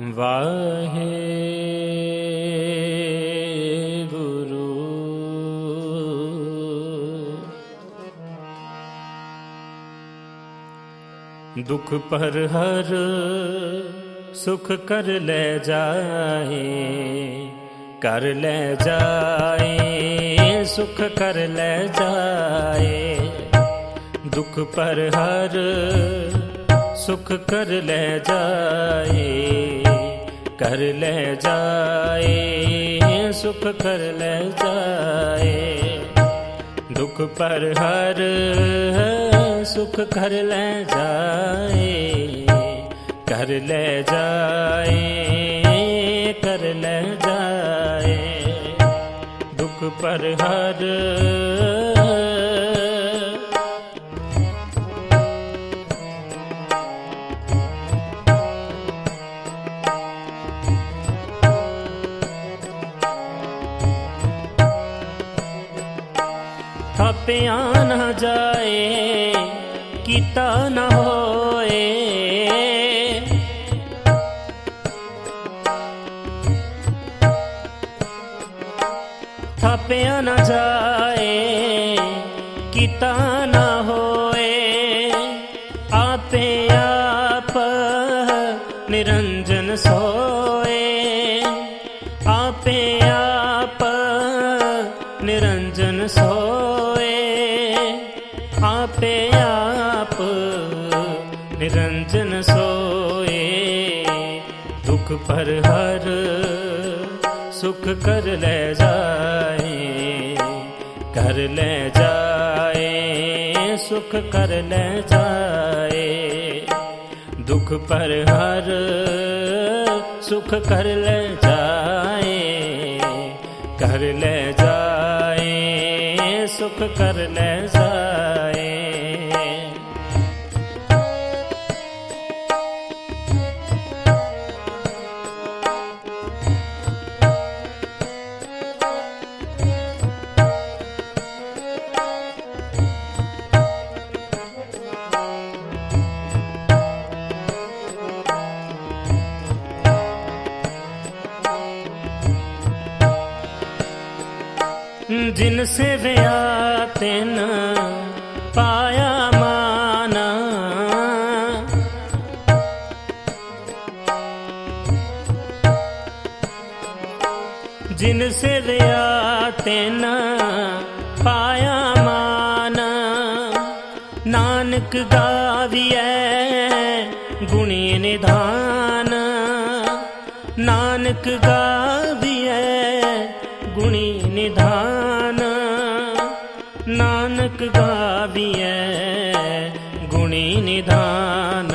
ਵਾਹਿਗੁਰੂ ਦੁਖ ਪਰ ਹਰ ਸੁਖ ਕਰ ਲੈ ਜਾਏ, ਕਰ ਲੈ ਜਾਏ, ਸੁਖ ਕਰ ਲੈ ਜਾਏ। ਦੁਖ ਪਰ ਹਰ ਸੁਖ ਕਰ ਲੈ ਜਾਏ। ਕਰ ਲੈ ਜਾਏ ਸੁਖ ਕਰ ਲੈ ਜਾਏ। ਦੁਖ ਪਰ ਹਰ ਸੁਖ ਕਰ ਲੈ ਜਾਏ, ਕਰ ਲੈ ਜਾਏ, ਕਰ ਲੈ ਜਾਏ। ਦੁਖ ਪਰ ਹਰ ਥਾਪਿਆ ਨਾ ਜਾਏ, ਕੀਤਾ ਨਾ ਹੋਏ। ਥਾਪਿਆ ਨਾ ਜਾਏ, ਕੀਤਾ ਨਾ ਹੋਏ। ਆਪੇ ਆਪ ਨਿਰੰਜਨ ਸੋ ਸੋਏ। ਦੁਖ ਪਰ ਹਰ ਸੁਖ ਕਰ ਲੈ ਜਾਏ। ਕਰ ਲੈ ਜਾਏ, ਸੁਖ ਕਰ ਲੈ ਜਾਏ। ਦੁਖ ਪਰ ਹਰ ਸੁਖ ਕਰ ਲੈ ਜਾਏ। ਜਿਨ ਸੇਵਿਆ ਤਿਨ ਪਾਇਆ ਮਾਨ। ਜਿਨ ਸੇਵਿਆ ਤਿਨ ਪਾਇਆ ਮਾਨ। ਨਾਨਕ ਗਾਵੀਐ ਗੁਣੀ ਨਿਧਾਨ। ਨਾਨਕ ਗਾ ਨਿਧਾਨ,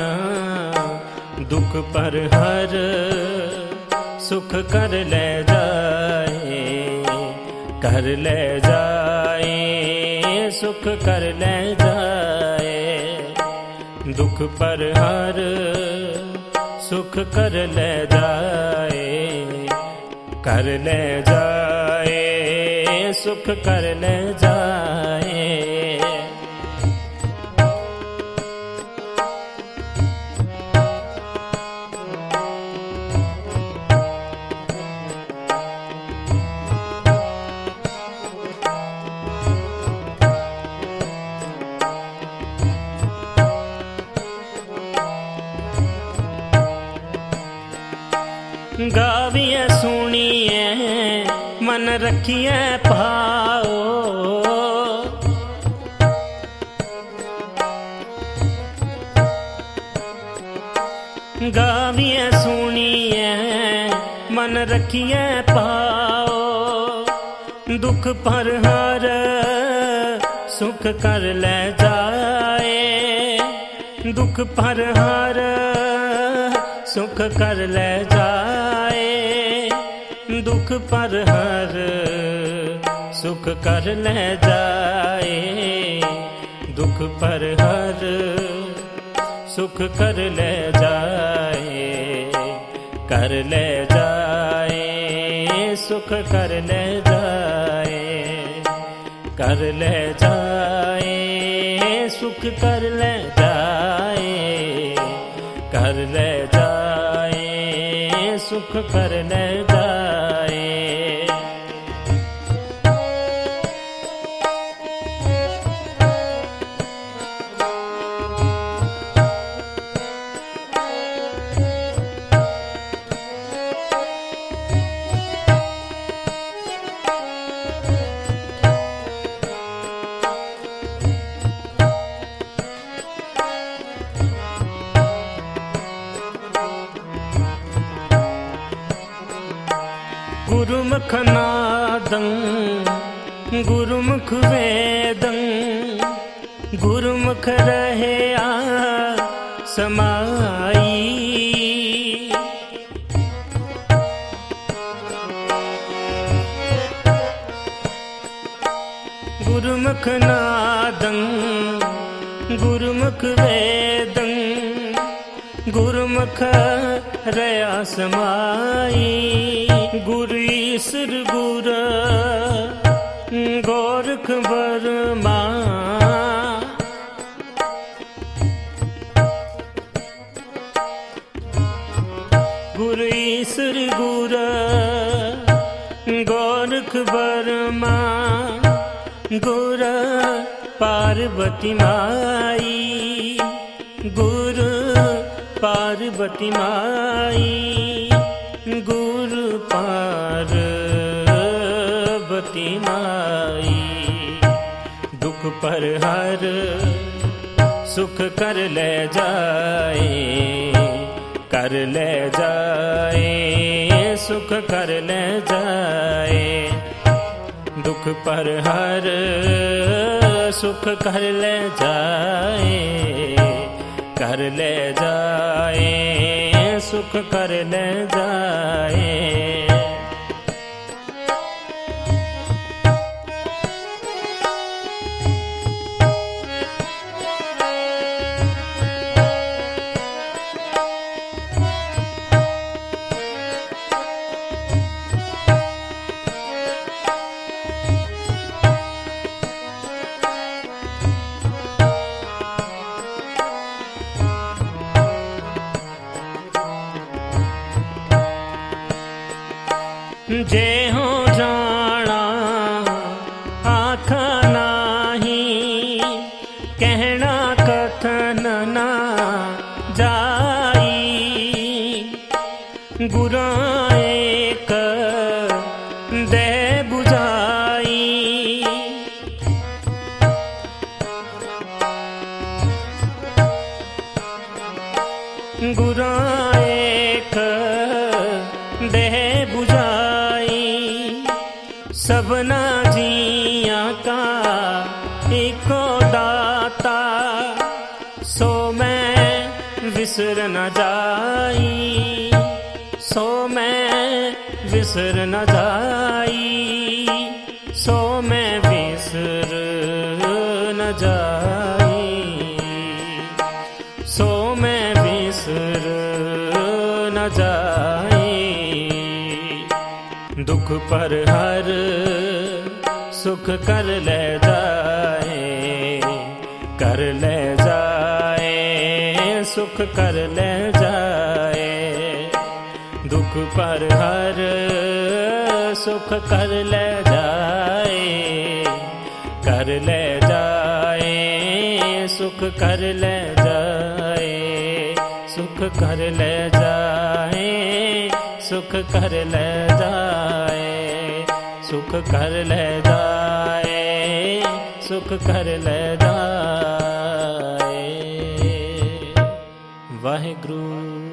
ਦੁਖ ਪਰ ਹਰ ਸੁਖ ਕਰ ਲੈ ਜਾਏ, ਕਰ ਲੈ ਜਾਏ, ਸੁਖ ਕਰ ਲੈ ਜਾਏ। ਦੁਖ ਪਰ ਹਰ ਸੁਖ ਕਰ ਲੈ ਜਾਏ, ਕਰ ਲੈ ਜਾਏ, ਸੁਖ ਕਰ ਲੈ ਜਾਏ। ਸੁਣੀਐ, ਮਨ ਰਖੀਐ ਪਾਓ ਗਾਵੀਐ, ਸੁਣੀਐ, ਮਨ ਰਖੀਐ ਪਾਓ ਦੁਖ ਪਰ ਹਰ ਸੁਖ ਕਰ ਲੈ ਜਾਏ। ਦੁਖ ਪਰ ਹਰ ਸੁਖ ਕਰ ਲੈ ਜਾਏ। ਦੁਖ ਪਰ ਹਰ ਸੁਖ ਕਰ ਲੈ ਜਾਏ। ਦੁਖ ਪਰ ਹਰ ਸੁਖ ਕਰ ਲੈ ਜਾਏ। ਕਰ ਲੈ ਜਾਏ, ਸੁਖ ਕਰ ਲੈ ਜਾਏ। ਕਰ ਲੈ ਜਾਏ, ਸੁਖ ਕਰ ਲੈ ਜਾਏ। ਕਰ ਲੈ ਜਾਏ, ਸੁਖ ਕਰ ਲੈ ਗੁਰਮੁਖ ਨਾਦੰ ਗੁਰਮੁਖ ਵੇਦੰ। ਗੁਰਮੁਖ ਰਹਿਆ ਸਮਾਈ। ਗੁਰਮੁਖ ਨਾਦੰ ਗੁਰਮੁਖ ਵੇਦੰ। ਗੁਰਮੁਖ ਰਿਆ ਸਮਾਈ ਗੁਰ ਈਸਰ ਗੁਰ ਗੋਰਖ ਬਰਮਾ ਗੁਰ ਈਸਰ ਗੁਰ ਗੋਰਖ ਬਰਮਾ ਗੁਰ ਪਾਰਵਤੀ ਮਾਈ ਪਾਰਵਤੀ ਮਾਈ ਗੁਰ ਪਾਰਵਤੀ ਮਾਈ ਦੁਖ ਪਰ ਹਰ ਸੁਖ ਕਰ ਲੈ ਜਾਏ, ਕਰ ਲੈ ਜਾਏ, ਸੁਖ ਕਰ ਲੈ ਜਾਏ। ਦੁਖ ਪਰ ਹਰ ਸੁਖ ਕਰ ਲੈ ਜਾਏ। ਕਰ ਲੈ ਜਾਏ ਸੁਖ ਕਰ ਲੈ ਜਾਏ। ਜੇ ਹੋ ਜਾਣਾ ਆਖਾ ਨਾਹੀ ਕਹਿਣਾ ਕਥਨ ਨਾ ਜਾਈ। ਗੁਰਾਂ ਏਕ ਦੇ ਜੀਆਂ ਕਾ ਏਕੋ ਦਾਤਾ, ਸੋ ਮੈਂ ਵਿਸਰ ਨਾ ਜਾਈ, ਸੋ ਮੈਂ ਵਿਸਰ ਨਾ ਜਾਈ, ਸੋ ਮੈਂ ਵਿਸਰ ਨ ਜਾਈ, ਸੋ ਮੈਂ ਵਿਸਰ ਨ ਜਾਈ। ਦੁਖ ਪਰ ਹਰ ਸੁਖ ਕਰ ਲੈ ਜਾਏ, ਕਰ ਲੈ ਜਾਏ, ਸੁਖ ਕਰ ਲੈ ਜਾਏ। ਦੁਖ ਪਰ ਹਰ ਸੁਖ ਕਰ ਲੈ ਜਾਏ, ਕਰ ਲੈ ਜਾਏ, ਸੁਖ ਕਰ ਲੈ ਜਾਏ, ਸੁਖ ਕਰ ਲੈ ਜਾਏ, ਸੁਖ ਕਰ ਲੈ ਜਾਏ, ਸੁਖ ਕਰ ਲੈ ਜਾਏ। ਸੁਖ ਕਰ ਲੈ ਜਾਏ। ਵਾਹਿਗੁਰੂ।